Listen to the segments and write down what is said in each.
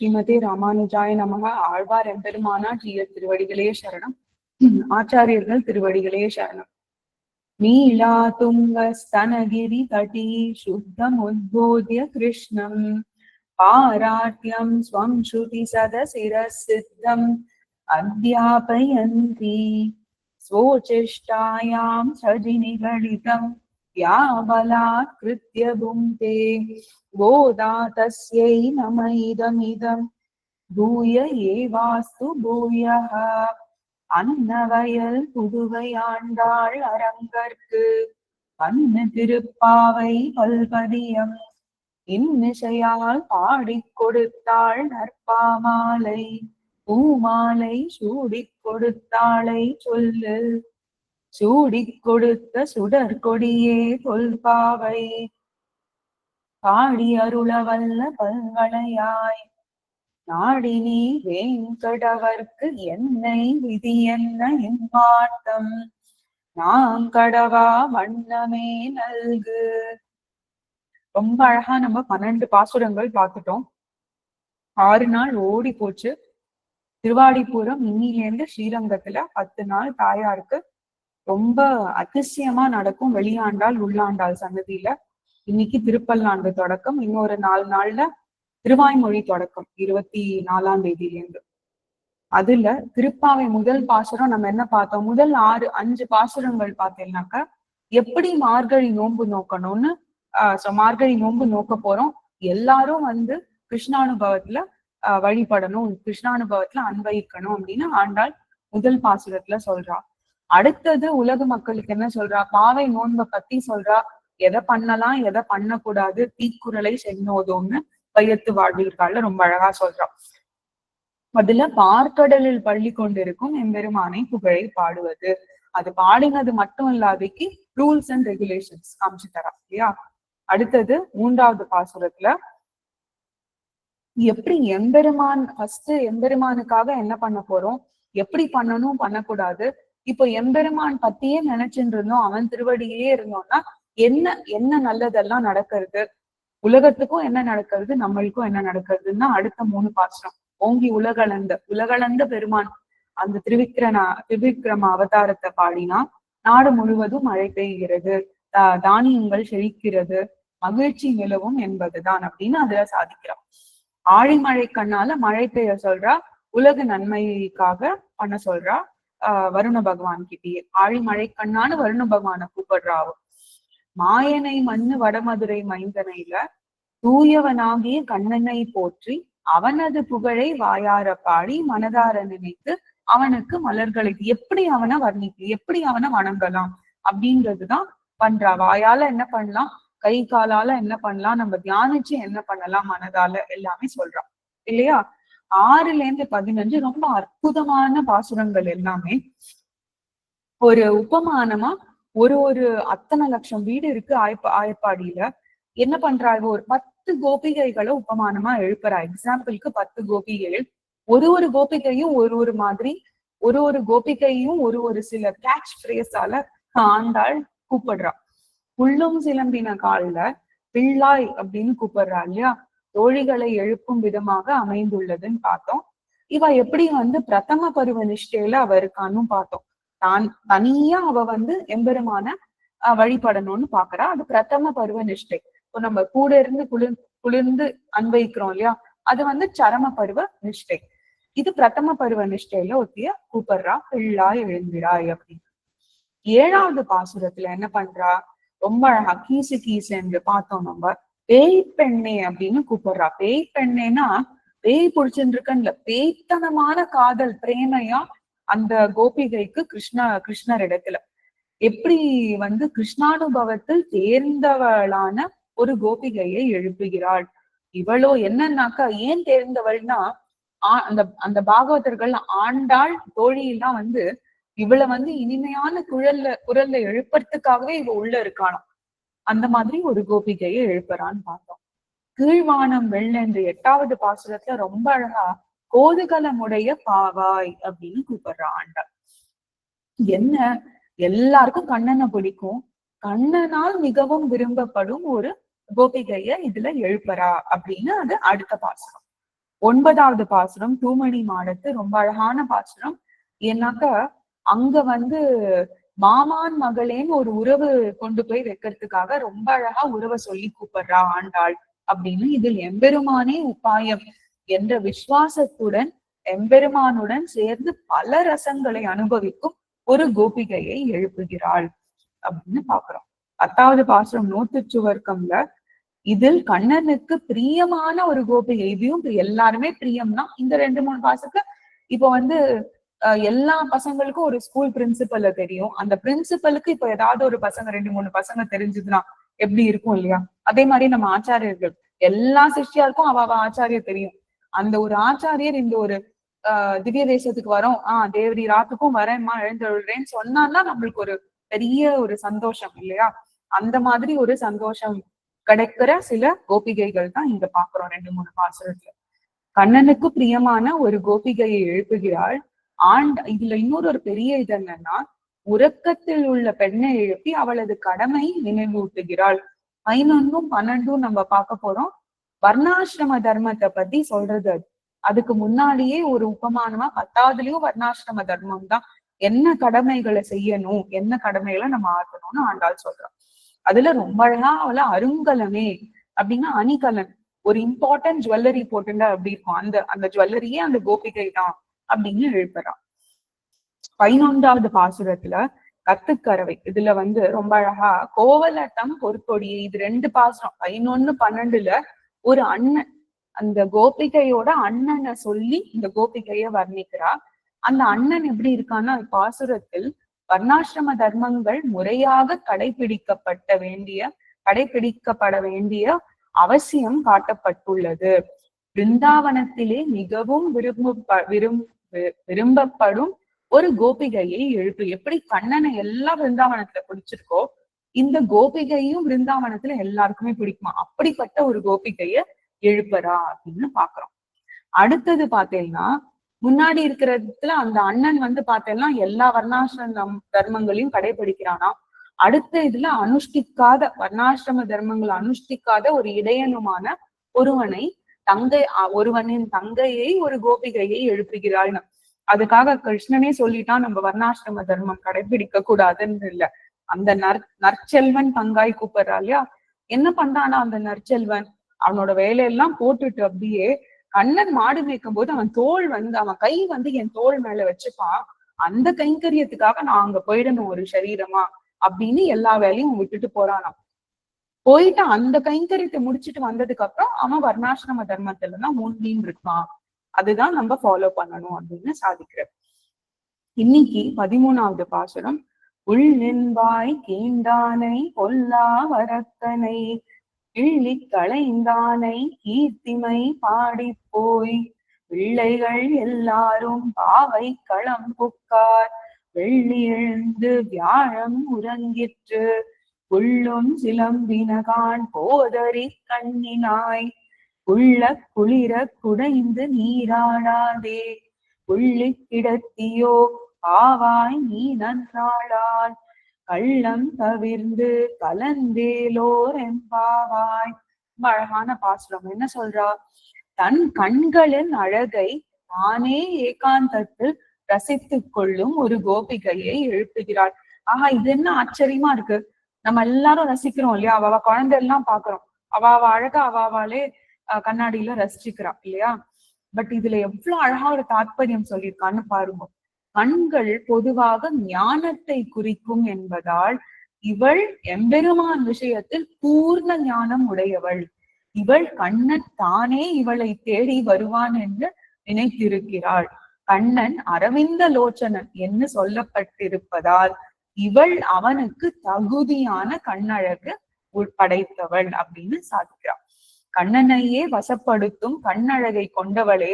ஸ்ரீமதி ராமானுஜாய நமக ஆழ்வார் எம்பெருமானா ஜீய திருவடிகளே சரணம் ஆச்சாரியர்கள் திருவடிகளே சரணம் நீலா துங்க ஸ்தனகிரி தட்டி சுத்தம் உத்போதிய கிருஷ்ணம் பாராட்யம் ஸ்வம் ஸ்ருதி சதசிர சித்தம் அத்தியாபயந்தி स्वोचिष्टायां सजिनिगणितं या बलात्कृत्य भुङ्क्ते गोदा तस्यै नम इदमिदं भूय एवास्तु भूयः அன்னவயல் புதுவை ஆண்டாள் அரங்கற்கு கண்ணு திருப்பாவை பல்பதியம் இன்னிசையால் பாடிக் கொடுத்தாள் நற்பாமாலை பூமாலை சூடிக் கொடுத்தாளை சொல்லு சூடி கொடுத்த சுடர் கொடியே தொல்பாவை பாடி அருளவல்ல பல்வளையாய். நாடினி வேங்கடவர்க்கு என்னை விதி என்ன இம்மாட்டம் நாம் கடவா வண்ணமே நல்கு. ரொம்ப அழகா நம்ம பன்னெண்டு பாசுரங்கள் பார்த்துட்டோம். ஆறு நாள் ஓடி போச்சு திருவாடிபுரம் இன்னிலேருந்து ஸ்ரீரங்கத்துல பத்து நாள் தாயாருக்கு ரொம்ப அதிசயமா நடக்கும். வெளியாண்டால் உள்ளாண்டாள் சன்னதியில இன்னைக்கு திருப்பல்லாண்டு தொடக்கம். இன்னொரு நாலு நாள்ல திருவாய்மொழி தொடக்கம். இருபத்தி நாலாம் தேதியிலேருந்து. அதுல திருப்பாவை முதல் பாசுரம் நம்ம என்ன பார்த்தோம்? முதல் ஆறு அஞ்சு பாசுரங்கள் பார்த்தேன்னாக்கா எப்படி மார்கழி நோன்பு நோக்கணும்னு ஆஹ் மார்கழி நோன்பு நோக்க போறோம். எல்லாரும் வந்து கிருஷ்ணானுபவத்துல வழிபடணும். கிருஷ்ணானுபவத்துல அன்வயிக்கணும் அப்படின்னு ஆண்டாள் முதல் பாசுரத்துல சொல்றா. அடுத்தது உலக மக்களுக்கு என்ன சொல்றா? பாவை நோன்பை பத்தி சொல்றா. எதை பண்ணலாம் எதை பண்ணக்கூடாது தீக்குறளை சென்னோதோம்னு பையத்து வாழ்விற்கால ரொம்ப அழகா சொல்றான் அதுல பார்க்கடலில் பள்ளி கொண்டிருக்கும் எம்பெருமானை புகழை பாடுவது. அது பாடினது மட்டும் இல்லாதைக்கு ரூல்ஸ் அண்ட் ரெகுலேஷன்ஸ் காமிச்சு தரா இல்லையா? அடுத்தது மூன்றாவது பாசுரத்துல எப்படி எம்பெருமான் ஃபர்ஸ்ட் எம்பெருமானுக்காக என்ன பண்ண போறோம்? எப்படி பண்ணணும் பண்ணக்கூடாது? இப்போ எம்பெருமான் பத்தியே நினைச்சுட்டு இருந்தோம் அவன் திருவடியே இருந்தோம்னா என்ன என்ன நல்லதெல்லாம் நடக்கிறது? உலகத்துக்கும் என்ன நடக்கிறது? நம்மளுக்கும் என்ன நடக்கிறதுன்னா அடுத்த மூணு பாசனம் ஓங்கி உலகளந்த உலகளந்த பெருமான். அந்த திருவிக்கிரனா திருவிக்ரம அவதாரத்தை பாடினா நாடு முழுவதும் மழை பெய்கிறது. தானியங்கள் செழிக்கிறது. மகிழ்ச்சி நிலவும் என்பதுதான் அப்படின்னு அதுல சாதிக்கிறான் ஆழிமழை கண்ணால மழை பெய்ய சொல்றா உலக நன்மைக்காக பண்ண சொல்றா. வருண பகவான் கிட்டேயே. ஆழிமழை கண்ணான்னு வருண பகவான கூப்பிடுறாவும் மாயனை மண்ணு வடமதுரை மைந்தனையில தூயவனாகிய கண்ணனை போற்றி அவனது புகழை வாயார பாடி மனதார நினைத்து அவனுக்கு மலர்களை எப்படி அவனை வர்ணிக்கு எப்படி அவனை வணங்கலாம் அப்படின்றதுதான் பண்றா. வாயால என்ன பண்ணலாம்? கை காலால என்ன பண்ணலாம்? நம்ம தியானிச்சு என்ன பண்ணலாம்? மனதால எல்லாமே சொல்றான் இல்லையா? ஆறுல இருந்து பதினஞ்சு ரொம்ப அற்புதமான பாசுரங்கள் எல்லாமே. ஒரு உபமானமா ஒரு ஒரு அத்தனை லட்சம் வீடு இருக்கு ஆயப்ப ஆயப்பாடியில. என்ன பண்றா ஒரு பத்து கோபிகைகளை உபமானமா எழுப்புறா. எக்ஸாம்பிளுக்கு பத்து கோபிகைகள். ஒரு ஒரு கோபிகையும் ஒரு ஒரு மாதிரி ஒரு ஒரு கோபிகையும் ஒரு ஒரு சில கேட்ச் ஃப்ரேஸால ஆண்டாள் கூப்பிடுறா. உள்ளும் சிலம்பின கால்ல பிள்ளாய் அப்படின்னு கூப்பிடுறா இல்லையா? தோழிகளை எழுப்பும் விதமாக அமைந்துள்ளதுன்னு பார்த்தோம். இவ எப்படி வந்து பிரதம பருவ நிஷ்டையில அவ இருக்கான்னு பார்த்தோம். தான் தனியா அவ வந்து எம்பெருமான வழிபடணும்னு பாக்குறா. அது பிரதம பருவ நிஷ்டை. இப்போ நம்ம கூட இருந்து குளிர் குளிர்ந்து அன்வைக்கிறோம் இல்லையா? அது வந்து சரம பருவ நிஷ்டை. இது பிரதம பருவ நிஷ்டையில ஒத்திய கூப்பிடுறா பிள்ளாய் எழுந்திராய் அப்படின்னு. ஏழாவது பாசுரத்துல என்ன பண்றா? ரொம்ப அழகா கீசு கீசு என்று பார்த்தோம் நம்ம. பேய் பெண்ணே அப்படின்னு கூப்பிடுறா. பேய் பெண்ணேனா பேய் பிடிச்சிருக்கன்ல பேய்த்தனமான காதல் பிரேமையா அந்த கோபிகைக்கு கிருஷ்ண கிருஷ்ணர் இடத்துல. எப்படி வந்து கிருஷ்ணானுபவத்தில் தேர்ந்தவளான ஒரு கோபிகையை எழுப்புகிறாள். இவளோ என்னன்னாக்கா ஏன் தேர்ந்தவள்னா அந்த அந்த பாகவதர்கள் ஆண்டாள் தோழியெல்லாம் வந்து இவளை வந்து இனிமையான குழல்ல குரல்ல எழுப்புறதுக்காகவே இவ உள்ள இருக்காளாம். அந்த மாதிரி ஒரு கோபிகையை எழுப்புறான்னு பார்த்தோம். கீழ்வானம் வெள்ளென்று எட்டாவது பாசுரத்துல ரொம்ப அழகா கோதுகலமுடைய பாவாய் அப்படின்னு கூப்பிடுறா ஆண்டாள் என்ன? எல்லாருக்கும் கண்ணனை பிடிக்கும். கண்ணனால் மிகவும் விரும்பப்படும் ஒரு கோபிகைய இதுல எழுப்புறா அப்படின்னு அது அடுத்த பாசுரம். ஒன்பதாவது பாசுரம் தூமணி மாடத்து ரொம்ப அழகான பாசுரம். ஏன்னாக்க அங்க வந்து மாமான் மகளேன்னு ஒரு உறவு கொண்டு போய் வைக்கிறதுக்காக ரொம்ப அழகா உறவை சொல்லி கூப்பிடுறா ஆண்டாள் அப்படின்னு இதில் எம்பெருமானே உபாயம் என்ற விசுவாசத்துடன் எம்பெருமானுடன் சேர்ந்து பல ரசங்களை அனுபவிக்கும் ஒரு கோபிகையை எழுப்புகிறாள் அப்படின்னு பாக்குறோம் பத்தாவது பாசுரம் நூத்துச்சுவர்க்கம்ல இதில் கண்ணனுக்கு பிரியமான ஒரு கோபிகை இதையும் எல்லாருமே பிரியம்னா இந்த ரெண்டு மூணு பாசுக்கு இப்ப வந்து எல்லா பசங்களுக்கும் ஒரு ஸ்கூல் பிரின்சிபல்ல தெரியும். அந்த பிரின்சிபலுக்கு இப்ப ஏதாவது ஒரு பசங்க ரெண்டு மூணு பசங்க தெரிஞ்சதுன்னா எப்படி இருக்கும் இல்லையா? அதே மாதிரி நம்ம ஆச்சாரியர்கள். எல்லா சிஷ்யாருக்கும் அவ அவ ஆச்சாரியர் தெரியும். அந்த ஒரு ஆச்சாரியர் இந்த ஒரு ஆஹ் திவ்ய தேசத்துக்கு வரோம். ஆஹ் தேவரி ராத்துக்கும் வரேன்மா எழுந்துறேன்னு சொன்னான்னா நம்மளுக்கு ஒரு பெரிய ஒரு சந்தோஷம் இல்லையா? அந்த மாதிரி ஒரு சந்தோஷம் கிடைக்கிற சில கோபிகைகள் தான் இங்க பாக்குறோம் ரெண்டு மூணு பாசுரத்துல கண்ணனுக்கு பிரியமான ஒரு கோபிகையை எழுப்புகிறாள். ஆண்ட் இதுல இன்னொரு ஒரு பெரிய இது என்னன்னா உறக்கத்தில் உள்ள பெண்ணை எழுப்பி அவளது கடமை நினைவூட்டுகிறாள். பதினொன்னும் பன்னெண்டும் நம்ம பார்க்க போறோம். வர்ணாசிரம தர்மத்தை பத்தி சொல்றது அது. அதுக்கு முன்னாடியே ஒரு உபமானமா பத்தாவதுலயும் வர்ணாசிரம தர்மம் தான். என்ன கடமைகளை செய்யணும் என்ன கடமைகளை நம்ம ஆற்றணும்னு ஆண்டாள் சொல்றோம் அதுல ரொம்ப அழகா அவளை அருங்கலமே அப்படின்னா அணிகலன். ஒரு இம்பார்ட்டன்ட் ஜுவல்லரி போட்டுங்க அப்படி இருக்கும்? அந்த அந்த ஜுவல்லரியே அந்த கோபிகை தான். அப்படின்னு எழுப்புறான். பதினொன்றாவது பாசுரத்துல கத்துக்கறவை. இதுல வந்து ரொம்ப அழகா கோவலட்டம் பொற்கொடியை இது ரெண்டு பாசுரம். பதினொன்னு பன்னெண்டுல ஒரு அண்ணன் அந்த கோபிகையோட அண்ணனை சொல்லி இந்த கோபிகைய வர்ணிக்கிறா. அந்த அண்ணன் எப்படி இருக்கான்னா பாசுரத்தில் வர்ணாசிரம தர்மங்கள் முறையாக கடைபிடிக்கப்பட்ட வேண்டிய கடைபிடிக்கப்பட வேண்டிய அவசியம் காட்டப்பட்டுள்ளது. பிருந்தாவனத்திலே மிகவும் விரும்ப விரும் விரும்பப்படும் ஒரு கோபிகையை எழுப்பு. எப்படி கண்ணனை எல்லா பிருந்தாவனத்துல பிடிச்சிருக்கோ இந்த கோபிகையும் பிருந்தாவனத்துல எல்லாருக்குமே பிடிக்குமா? அப்படிப்பட்ட ஒரு கோபிகைய எழுப்பரா அப்படின்னு பாக்குறோம். அடுத்தது பாத்தீங்கன்னா முன்னாடி இருக்கிறதுல அந்த அண்ணன் வந்து பார்த்தேன்னா எல்லா வர்ணாசிரம தர்மங்களையும் கடைபிடிக்கிறானா? அடுத்த இதுல அனுஷ்டிக்காத வர்ணாசிரம தர்மங்களை அனுஷ்டிக்காத ஒரு இடையனுமான ஒருவனை தங்கை ஒருவனின் தங்கையை ஒரு கோபிகையை எழுப்புகிறாள்னு அதுக்காக கிருஷ்ணனே சொல்லிட்டான் நம்ம வர்ணாசிரம தர்மம் கடைபிடிக்க கூடாதுன்னு இல்ல. அந்த நற் நற்செல்வன் தங்காய் கூப்பிடுறா இல்லையா? என்ன பண்றானா அந்த நற்செல்வன்? அவனோட வேலையெல்லாம் போட்டுட்டு அப்படியே கண்ணன் மாடு மேய்க்கும் போது அவன் தோல் வந்து அவன் கை வந்து என் தோல் மேல வச்சுப்பான். அந்த கைங்கரியத்துக்காக நான் அங்க போயிடணும் ஒரு சரீரமா அப்படின்னு எல்லா வேலையும் விட்டுட்டு போறானாம். போயிட்டு அந்த கைங்கரியத்தை முடிச்சுட்டு வந்ததுக்கு அப்புறம் அவன் வர்ணாசிரம தர்மத்துல தான் மூன்றியும் இருக்கான் அதுதான் நம்ம ஃபாலோ பண்ணணும் அப்படின்னு சாதிக்கிற இன்னைக்கு பதிமூணாவது பாசுரம் உள் நின்பாய் கீண்டானை பொல்லா வரத்தனை கிள்ளி களைந்தானை கீர்த்திமை பாடி போய் பிள்ளைகள் எல்லாரும் பாவை களம் புக்கார் வெள்ளி எழுந்து வியாழம் உறங்கிற்று உள்ளும் சிலம்பினகான் போதறி கண்ணினாய். உள்ள குளிர குடைந்து நீராடாதே. உள்ளி கிடத்தியோ ஆவாய் நீ நன்றாளாய். கள்ளம் தவிர்ந்து கலந்தேலோர் எம்பாவாய் அழகான பாசுரம். என்ன சொல்றா? தன் கண்களின் அழகை தானே ஏகாந்தத்தில் ரசித்துக் கொள்ளும் ஒரு கோபிகையை எழுப்புகிறாள். ஆஹா இது என்ன ஆச்சரியமா இருக்கு? நம்ம எல்லாரும் ரசிக்கிறோம் இல்லையா? அவ குழந்தை எல்லாம் பாக்குறோம் அவ அவ அழகா அவாவாலே கண்ணாடியில ரசிச்சுக்கிறா இல்லையா? பட் இதுல எவ்வளவு அழகா ஒரு தாத்பரியம் சொல்லியிருக்கான்னு பாருங்க. கண்கள் பொதுவாக ஞானத்தை குறிக்கும் என்பதால் இவள் எம்பெருமான் விஷயத்தில் பூர்ண ஞானம் உடையவள். இவள் கண்ணன் தானே இவளை தேடி வருவான் என்று நினைத்திருக்கிறாள். கண்ணன் அரவிந்த லோச்சனன் என்று சொல்லப்பட்டிருப்பதால் இவள் அவனுக்கு தகுதியான கண்ணழகு படைத்தவள் அப்படின்னு சாதிக்கிறான் கண்ணனையே வசப்படுத்தும் கண்ணழகை கொண்டவளே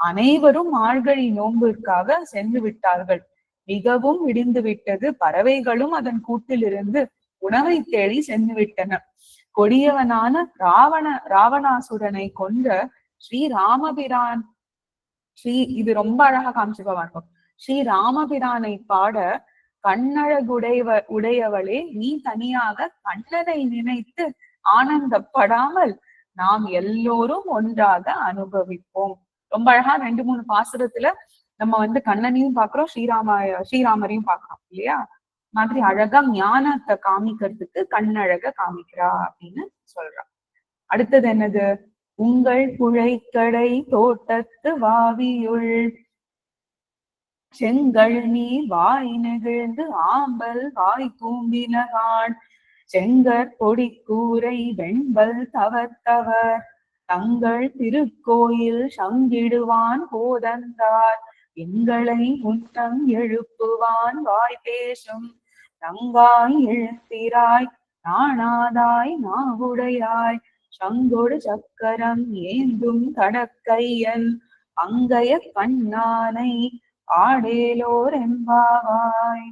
அனைவரும் மார்கழி நோன்பிற்காக சென்று விட்டார்கள். மிகவும் விடிந்து விட்டது பறவைகளும் அதன் கூட்டிலிருந்து உணவை தேடி சென்று விட்டன. கொடியவனான ராவண ராவணாசுரனை கொன்ற ஸ்ரீ ராமபிரான் ஸ்ரீ இது ரொம்ப அழகா காமிச்சுக்கோ ஸ்ரீ ராமபிரானை பாட கண்ணழகுடைவ உடையவளே நீ தனியாக கண்ணனை நினைத்து ஆனந்தப்படாமல் நாம் எல்லோரும் ஒன்றாக அனுபவிப்போம். ரொம்ப அழகா ரெண்டு மூணு பாசுரத்துல நம்ம வந்து கண்ணனையும் பாக்குறோம் ஸ்ரீராம ஸ்ரீராமரையும் பாக்குறோம் இல்லையா? மாதிரி அழகா ஞானத்தை காமிக்கிறதுக்கு கண்ணழக காமிக்கிறா அப்படின்னு சொல்றா. அடுத்தது என்னது? உங்கள் புழைக்கடை தோட்டத்து வாவியுள் செங்கல் நீர் வாய் நெகிழ்ந்து ஆம்பல் வாய் கூம்பினகான் செங்கற் பொடி கூரை வெண்பல் தவத்தவர் தங்கள் திருக்கோயில் சங்கிடுவான் போதந்தார் எங்களை முன்னம் எழுப்புவான் வாய் பேசும். தங்காய் எழுத்திராய் நாணாதாய் நாவுடையாய். சங்கொடு சக்கரம் ஏந்தும் கடக்கையன் அங்கைய கண்ணானை ஆடேலோரெம்பாவாய்.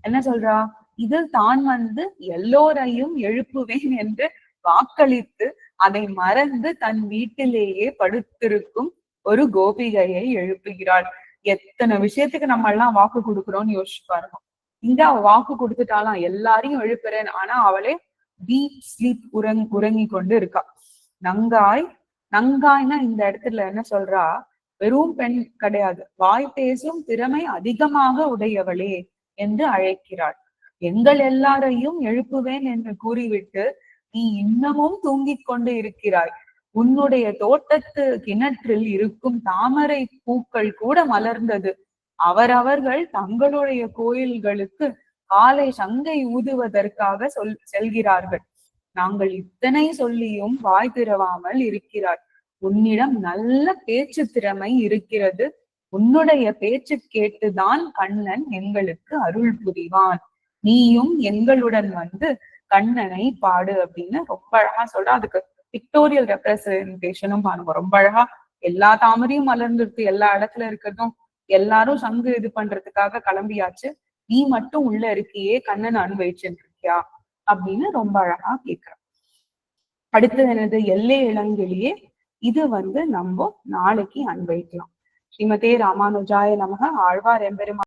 என்ன சொல்றா? இது தான் வந்து எல்லோரையும் எழுப்புவேன் என்று வாக்களித்து அதை மறந்து தன் வீட்டிலேயே படுத்திருக்கும் ஒரு கோபிகையை எழுப்புகிறாள். எத்தனை விஷயத்துக்கு நம்ம எல்லாம் வாக்கு கொடுக்குறோம்னு யோசிச்சு பாருங்க. இங்க அவ வாக்கு கொடுத்துட்டாலாம் எல்லாரையும் எழுப்புறேன். ஆனா அவளே டீப் ஸ்லீப் உறங் உறங்கி கொண்டு இருக்கா. நங்காய் நங்காய்னா இந்த இடத்துல என்ன சொல்றா? வெறும் பெண் கிடையாது. வாய் பேசும் திறமை அதிகமாக உடையவளே என்று அழைக்கிறாள். எங்கள் எல்லாரையும் எழுப்புவேன் என்று கூறிவிட்டு நீ இன்னமும் தூங்கிக் கொண்டு இருக்கிறாய். உன்னுடைய தோட்டத்து கிணற்றில் இருக்கும் தாமரை பூக்கள் கூட மலர்ந்தது. அவரவர்கள் தங்களுடைய கோயில்களுக்கு காலை சங்கை ஊதுவதற்காக சொல் செல்கிறார்கள். நாங்கள் இத்தனை சொல்லியும் வாய் திறவாமல் இருக்கிறார். உன்னிடம் நல்ல பேச்சு திறமை இருக்கிறது. உன்னுடைய பேச்சு கேட்டுதான் கண்ணன் எங்களுக்கு அருள் புரிவான். நீயும் எங்களுடன் வந்து கண்ணனை பாடு அப்படின்னு ரொம்ப அழகா சொல்ற. அதுக்கு பிக்டோரியல் ரெப்ரசன்டேஷனும் பாருங்க ரொம்ப அழகா. எல்லா தாமரையும் மலர்ந்துருக்கு எல்லா இடத்துல இருக்கிறதும். எல்லாரும் சங்கு இது பண்றதுக்காக கிளம்பியாச்சு. நீ மட்டும் உள்ள இருக்கியே கண்ணன் அனுபவிச்சுட்டு இருக்கியா அப்படின்னு ரொம்ப அழகா கேக்குறான் அடுத்தது என்னது? எல்லை இளங்கிலேயே இது வந்து நம்ம நாளைக்கு அன்வைக்கலாம் ஸ்ரீமதே ராமானுஜாய நமக ஆழ்வார் எம்பெருமா